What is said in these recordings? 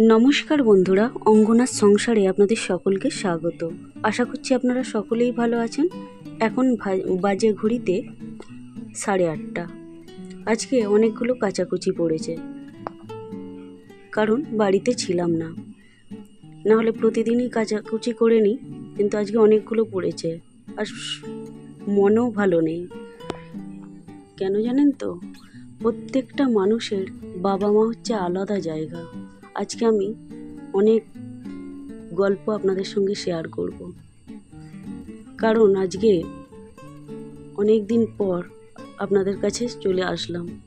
নমস্কার বন্ধুরা অঙ্গনার সংসারে আপনাদের সকলকে স্বাগত। আশা করছি আপনারা সকলেই ভালো আছেন। এখন বাজে ঘড়িতে সাড়ে আটটা। আজকে অনেকগুলো কাচাকুচি পড়েছে। কারণ বাড়িতে ছিলাম না। নাহলে প্রতিদিনই কাচাকুচি করে নিই, কিন্তু আজকে অনেকগুলো পড়েছে। আর মনও ভালো নেই। কেন জানেন তো? প্রত্যেকটা মানুষের বাবা মা হচ্ছে আলাদা জায়গা। আজকে আমি অনেক গল্প আপনাদের সঙ্গে শেয়ার করব। কারণ আজকে অনেক দিন পর আপনাদের কাছে চলে আসলাম।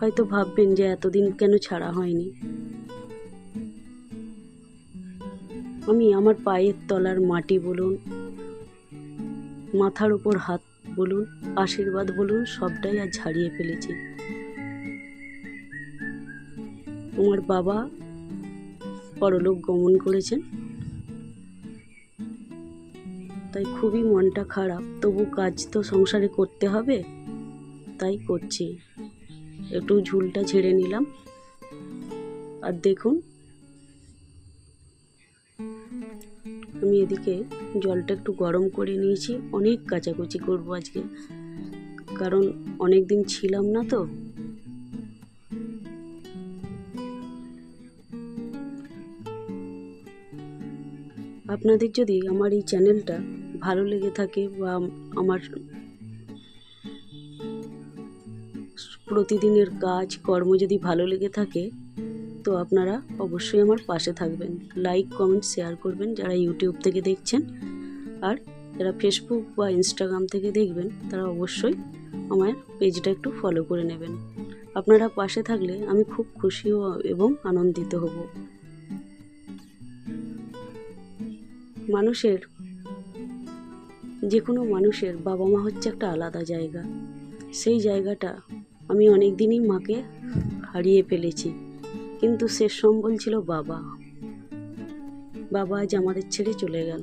হয়তো ভাববেন যে এতদিন কেন ছাড়া হয়নি। আমি আমার পায়ের তলার মাটি বলুন, মাথার উপর হাত বলুন, আশীর্বাদ বলুন, সবটাই আজ ছাড়িয়ে ফেলেছি। আমার বাবা পরলোক গমন করেছেন। তাই খুবই মনটা খারাপ। তবু কাজ তো সংসারে করতে হবে। তাই করছি। একটু ঝুলটা ছেড়ে নিলাম। আর দেখুন, আমি এদিকে জলটা একটু গরম করে নিয়েছি। অনেক কাচাকুচি করব আজকে। কারণ অনেক দিন ছিলাম না তো। আপনাদের যদি আমার এই চ্যানেলটা ভালো লেগে থাকে বা আমার প্রতিদিনের কাজ, কর্ম যদি ভালো লেগে থাকে, তো আপনারা অবশ্যই আমার পাশে থাকবেন। লাইক কমেন্ট শেয়ার করবেন যারা ইউটিউব থেকে দেখছেন। আর যারা ফেসবুক বা ইনস্টাগ্রাম থেকে দেখবেন, তারা অবশ্যই আমার পেজটা একটু ফলো করে নেবেন। আপনারা পাশে থাকলে আমি খুব খুশি এবং আনন্দিত হব। মানুষের যে কোনো মানুষের বাবা মা হচ্ছে একটা আলাদা জায়গা। সেই জায়গাটা আমি অনেক দিনই মাকে হারিয়ে ফেলেছি। কিন্তু শেষ সম্বল ছিল বাবা। বাবা আজ আমাদের ছেড়ে চলে গেল।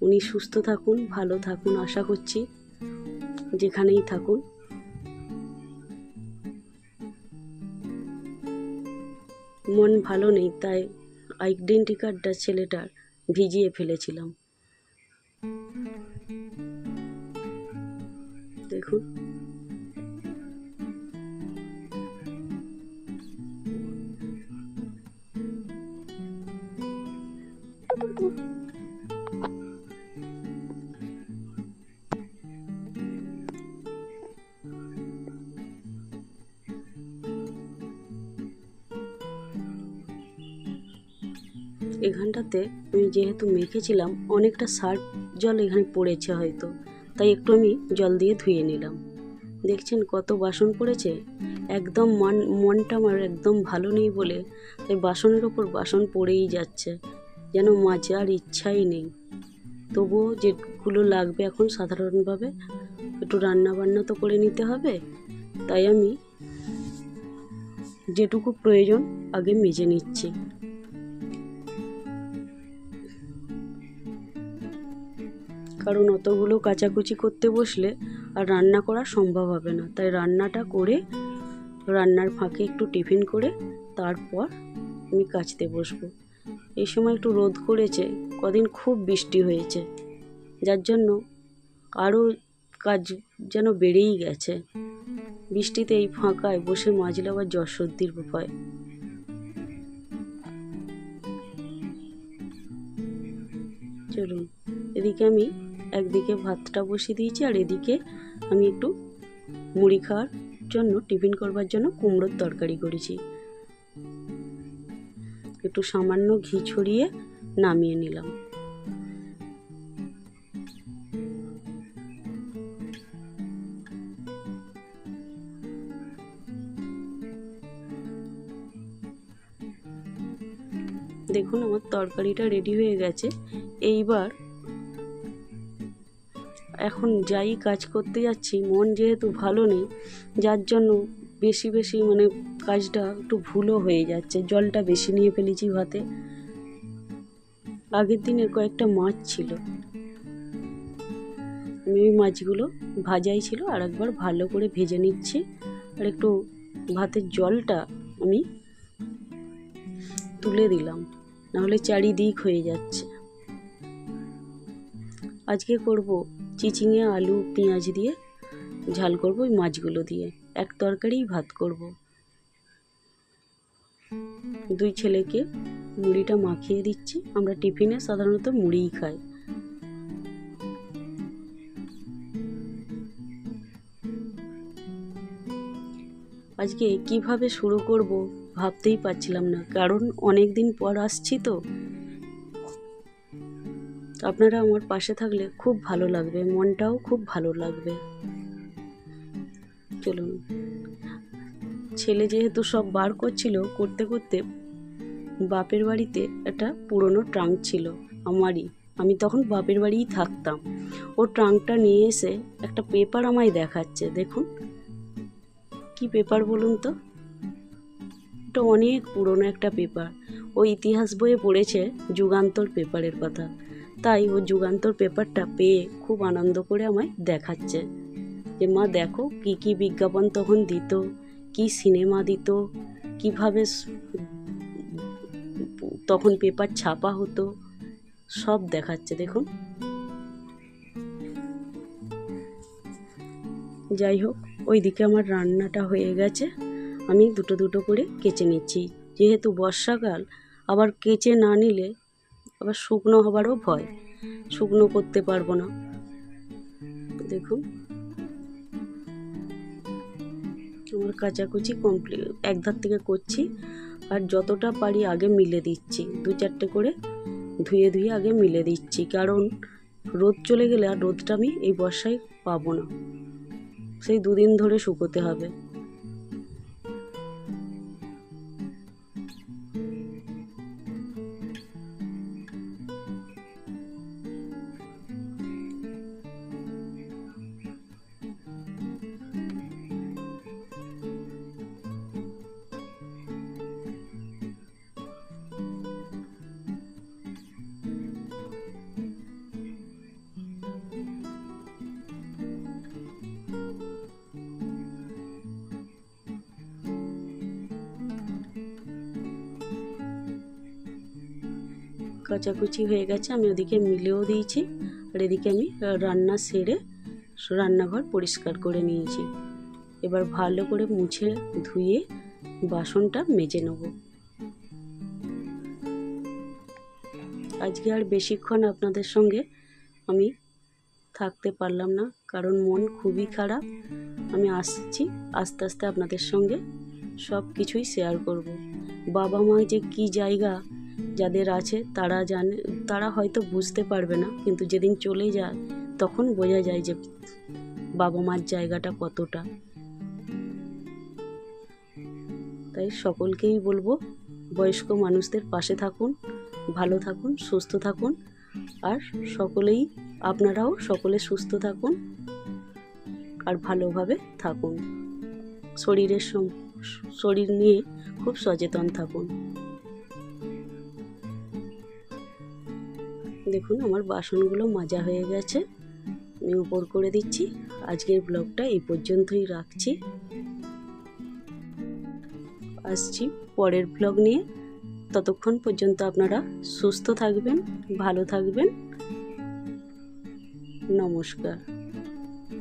উনি সুস্থ থাকুন, ভালো থাকুন, আশা করছি যেখানেই থাকুন। মন ভালো নেই, তাই আইডেন্টি কার্ডটা ছেলেটার ভিজিয়ে ফেলেছিলাম। দেখুন। এখানটাতে আমি যেহেতু মেখেছিলাম, অনেকটা সার্ফ জল এখানে পড়েছে হয়তো। তাই একটু আমি জল দিয়ে ধুয়ে নিলাম। দেখছেন কত বাসন পড়েছে? একদম মন, মনটা আমার একদম ভালো নেই বলে, তাই বাসনের ওপর বাসন পড়েই যাচ্ছে। যেন মাজার ইচ্ছাই নেই। তবুও যেগুলো লাগবে এখন সাধারণভাবে, একটু রান্না বান্না তো করে নিতে হবে। তাই আমি যেটুকু প্রয়োজন আগে মেজে নিচ্ছি। কারণ অতগুলো কাচাকুচি করতে বসলে আর রান্না করা সম্ভব হবে না। তাই রান্নাটা করে রান্নার ফাঁকে একটু টিফিন করে তারপর আমি কাচতে বসবো। এই সময় একটু রোদ করেছে, কদিন খুব বৃষ্টি হয়েছে। যার জন্য আরও কাজ যেন বেড়েই গেছে। বৃষ্টিতে এই ফাঁকায় বসে মাজলে আবার জ্বর সর্দির ভয় চলুন, এদিকে আমি একদিকে ভাতটা বসিয়ে দিয়েছি আর এদিকে আমি একটু মুড়ি খাওয়ার জন্য টিফিন করবার জন্য কুমড়োর তরকারি করেছি। একটু সামান্য ঘি ছড়িয়ে নামিয়ে নিলাম। দেখুন আমার তরকারিটা রেডি হয়ে গেছে। এইবার এখন যাই কাজ করতে যাচ্ছি, মন যেহেতু ভালো নেই, যার জন্য বেশি বেশি মানে কাজটা একটু ভুলও হয়ে যাচ্ছে, জলটা বেশি নিয়ে ফেলেছি ভাতে। আগের দিনের কয়েকটা মাছ ছিল। আমি ওই মাছগুলো ভাজাই ছিল, আর একবার ভালো করে ভেজে নিচ্ছি, আর একটু ভাতের জলটা আমি তুলে দিলাম, নাহলে চারিদিক হয়ে যাচ্ছে। আজকে করব চিচিঙে আলু, পেঁয়াজ দিয়ে ঝাল করব, ওই মাছগুলো দিয়ে। এক তরকারিই ভাত করব। দুই ছেলেকে মুড়িটা মাখিয়ে দিচ্ছি। আমরা টিফিনে সাধারণত মুড়িই খাই। আজকে কীভাবে শুরু করব ভাবতেই পারছিলাম না। কারণ অনেক দিন পর আসছি তো। আপনারা আমার পাশে থাকলে খুব ভালো লাগবে, মনটাও খুব ভালো লাগবে। চলুন। ছেলে যেহেতু সব বার করছিল, করতে করতে বাপের বাড়িতে একটা পুরনো ট্রাঙ্ক ছিল আমারই। আমি তখন বাপের বাড়িই থাকতাম। ও ট্রাঙ্কটা নিয়ে এসে একটা পেপার আমায় দেখাচ্ছে, দেখুন। কি পেপার বলুন তো? এটা অনেক পুরনো একটা পেপার। ও ইতিহাস বইয়ে পড়েছে যুগান্তর পেপারের কথা। তাই ও যুগান্তর পেপারটা পেয়ে খুব আনন্দ করে আমায় দেখাচ্ছে। যে মা, দেখো কি কি বিজ্ঞাপন তখন দিত, কি সিনেমা দিত, কীভাবে তখন পেপার ছাপা হতো, সব দেখাচ্ছে দেখুন। যাই হোক, ওইদিকে আমার রান্নাটা হয়ে গেছে। আমি দুটো দুটো করে কেচে নিচ্ছি। যেহেতু বর্ষাকাল, আবার কেচে না নিলে আবার শুকনো হবারও ভয়। শুকনো করতে পারব না। দেখুন। আমার কাচাকুচি কমপ্লিট এক ধার থেকে করছি, আর যতটা পারি আগে মিলে দিচ্ছি। দু চারটে করে ধুয়ে ধুয়ে আগে মিলে দিচ্ছি। কারণ রোদ চলে গেলে আর রোদটা আমি এই বর্ষায় পাবো না। সেই দুদিন ধরে শুকোতে হবে। কাচাকুচি হয়ে গেছে, আমি ওদিকে মিলেও দিয়েছি, আর এদিকে আমি রান্না সেরে রান্নাঘর পরিষ্কার করে নিয়েছি। এবার ভালো করে মুছে ধুয়ে বাসনটা মেজে নেব। আজকে আর বেশিক্ষণ আপনাদের সঙ্গে আমি থাকতে পারলাম না, কারণ মন খুবই খারাপ। আমি আসছি, আস্তে আস্তে আপনাদের সঙ্গে সব কিছুই শেয়ার করব। বাবা মা যে কী জায়গা যাদের আছে, তারা জানে, তারা হয়তো বুঝতে পারবে না, কিন্তু যেদিন চলে যায়, তখন বোঝা যায় যে বাবা মার জায়গাটা কতটা। তাই সকলকেই বলব, বয়স্ক মানুষদের পাশে থাকুন, ভালো থাকুন, সুস্থ থাকুন, আর সকলেই, আপনারাও সকলে সুস্থ থাকুন, আর ভালোভাবে থাকুন। শরীরের শরীর নিয়ে খুব সচেতন থাকুন। দেখুন, আমার বাসনগুলো মাজা হয়ে গেছে। আমি উপর করে দিচ্ছি। আজকের ব্লগটা এই পর্যন্তই রাখছি। আসছি পরের ব্লগ নিয়ে। ততক্ষণ পর্যন্ত আপনারা সুস্থ থাকবেন, ভালো থাকবেন। নমস্কার।